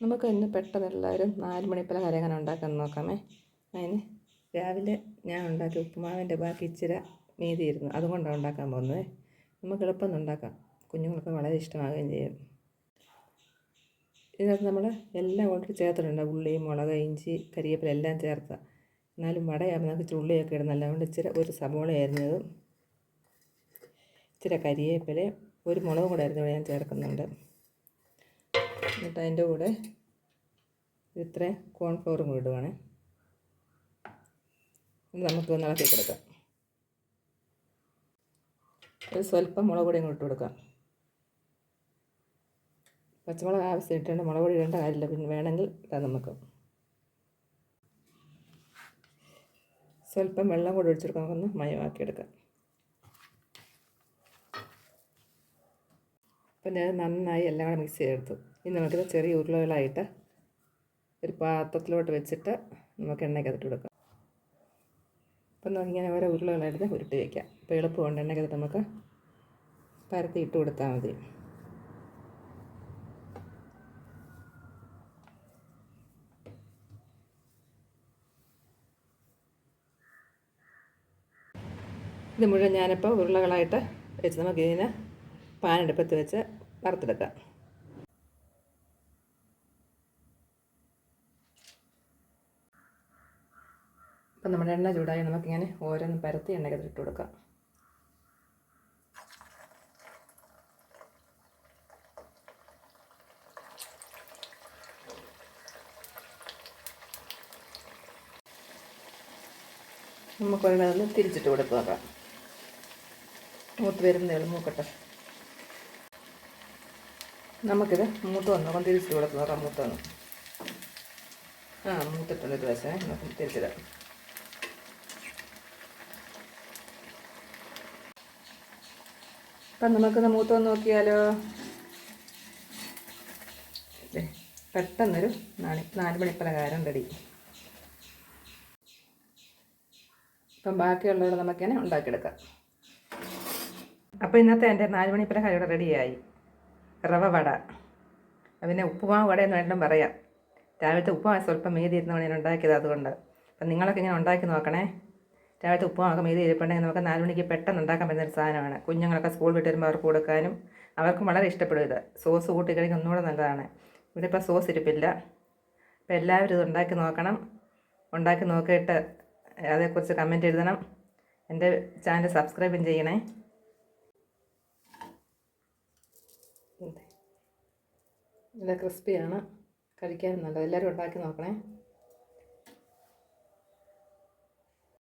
നമുക്ക് ഇന്ന് പെട്ടെന്ന് എല്ലാവരും നാല് മണിപ്പലഹാരം എങ്ങനെ ഉണ്ടാക്കാൻ നോക്കാമേ. അതിന് രാവിലെ ഞാൻ ഉണ്ടാക്കിയ ഉപ്പുമാവിന്റെ ബാക്കി ഇച്ചിരി മീതിയിരുന്നു. അതുകൊണ്ടാണ് ഉണ്ടാക്കാൻ പോകുന്നത്. നമുക്ക് എളുപ്പം ഉണ്ടാക്കാം. കുഞ്ഞുങ്ങൾക്ക് വളരെ ഇഷ്ടമാകുകയും ചെയ്യും. ഇതിനകത്ത് നമ്മൾ എല്ലാം ഓൾറെഡി ചേർത്തിട്ടുണ്ട്. ഉള്ളി മുളക് ഇഞ്ചി കരിയേപ്പില എല്ലാം ചേർത്ത. എന്നാലും വടയാകുമ്പോൾ നമുക്ക് ഇച്ചിരി ഉള്ളിയൊക്കെ ഇടുന്നല്ല അതുകൊണ്ട് ഇച്ചിരി ഒരു സബോള അരിഞ്ഞതും ഇച്ചിരി കരിയേപ്പിലയും ഒരു മുളകും കൂടെ അരിഞ്ഞത് ഞാൻ ചേർക്കുന്നുണ്ട്. എന്നിട്ട് അതിന്റെ കൂടെ ഇത്രയും കോൺഫ്ലോറും കൂടി ഇടുവാണ്. നമുക്ക് നിളക്കി കൊടുക്കാം. ഒരു സ്വല്പം മുളക് പൊടിയും ഇട്ട് കൊടുക്കാം. പച്ചമുളക് ആവശ്യം ഇട്ടുണ്ട് മുളക് പൊടി ഇടേണ്ട കാര്യമില്ല. പിന്നെ വേണമെങ്കിൽ ഇടാം നമുക്ക്. സ്വല്പം വെള്ളം കൂടി ഒഴിച്ചെടുക്കാം നമുക്കൊന്ന് മയമാക്കി എടുക്കാം. അപ്പം ഞാൻ നന്നായി എല്ലാം കൂടെ മിക്സ് ചെയ്തെടുത്തു. ഇനി നമുക്കിത് ചെറിയ ഉരുളകളായിട്ട് ഒരു പാത്രത്തിലോട്ട് വെച്ചിട്ട് നമുക്ക് എണ്ണയ്ക്കകത്തിട്ട് കൊടുക്കാം. അപ്പം നമുക്ക് ഇങ്ങനെ ഓരോ ഉരുളകളായിട്ട് ഉരുട്ടി വയ്ക്കാം അപ്പോൾ എളുപ്പമുണ്ട് എണ്ണയ്ക്കകത്തിട്ട് നമുക്ക് പരത്തി ഇട്ട് കൊടുത്താൽ മതി. ഇത് മുഴുവൻ ഞാനിപ്പോൾ ഉരുളകളായിട്ട് വെച്ച് നമുക്ക് ഇതിനെ പാനെടുപ്പത്ത് വെച്ച് വറുത്തെടുക്കാം. അപ്പം നമ്മുടെ എണ്ണ ചൂടായി നമുക്കിങ്ങനെ ഓരോന്ന് പരത്തി എണ്ണയ്ക്കകത്ത് ഇട്ട് കൊടുക്കാം. നമുക്കൊരെണ്ണം തിരിച്ചിട്ട് കൊടുത്ത് നോക്കാം. മൂത്ത് വരുന്നേ ഉള്ളൂ മൂക്കട്ടെ നമുക്കിത് മൂത്ത് വന്നു. നോക്കാം തിരിച്ചിട്ട് കൊടുത്ത് നോക്കാം മൂത്ത് വന്നു. ആ മൂത്തിട്ടുണ്ട് ഒരു വശമേ നമുക്ക് തിരിച്ചിടാം. അപ്പം നമുക്കൊന്ന് മൂത്ത് നോക്കിയാലോ? പെട്ടെന്നൊരു നാല് നാല് മണിപ്പലകാരം റെഡി ഇപ്പം നമുക്ക് നമുക്കിങ്ങനെ ഉണ്ടാക്കിയെടുക്കാം. അപ്പോൾ ഇന്നത്തെ എന്റെ നാല് മണി ഇവിടെ റെഡിയായി റവ വട. പിന്നെ ഉപ്പുമാവ് വട എന്ന് വേണ്ടും പറയാം. രാവിലത്തെ ഉപ്പുമാവ് സ്വല്പം മീതി ഇരുന്നു ഞാൻ ഉണ്ടാക്കിയത് അതുകൊണ്ട്. അപ്പം നിങ്ങളൊക്കെ ഇങ്ങനെ ഉണ്ടാക്കി നോക്കണേ. രാവിലത്തെ ഉപ്പുമാവൊക്കെ മീതി ഇരിപ്പുണ്ടെങ്കിൽ നമുക്ക് നാല് മണിക്ക് പെട്ടെന്ന് ഉണ്ടാക്കാൻ പറ്റുന്ന ഒരു സാധനമാണ്. കുഞ്ഞുങ്ങളൊക്കെ സ്കൂൾ വിട്ട് വരുമ്പോൾ അവർക്ക് കൊടുക്കാനും അവർക്കും വളരെ ഇഷ്ടപ്പെടും ഇത്. സോസ് കൂട്ടി കഴിക്കാൻ ഒന്നുകൂടെ നല്ലതാണ്. ഇവിടെ ഇപ്പോൾ സോസ് ഇരിപ്പില്ല. അപ്പോൾ എല്ലാവരും ഇത് ഉണ്ടാക്കി നോക്കണം. ഉണ്ടാക്കി നോക്കിയിട്ട് അതേക്കുറിച്ച് കമന്റ് എഴുതണം. എന്റെ ചാനൽ സബ്സ്ക്രൈബും ചെയ്യണേ. നല്ല ക്രിസ്പിയാണ് കഴിക്കാനും നല്ലത്. എല്ലാവരും ഉണ്ടാക്കി നോക്കണേ.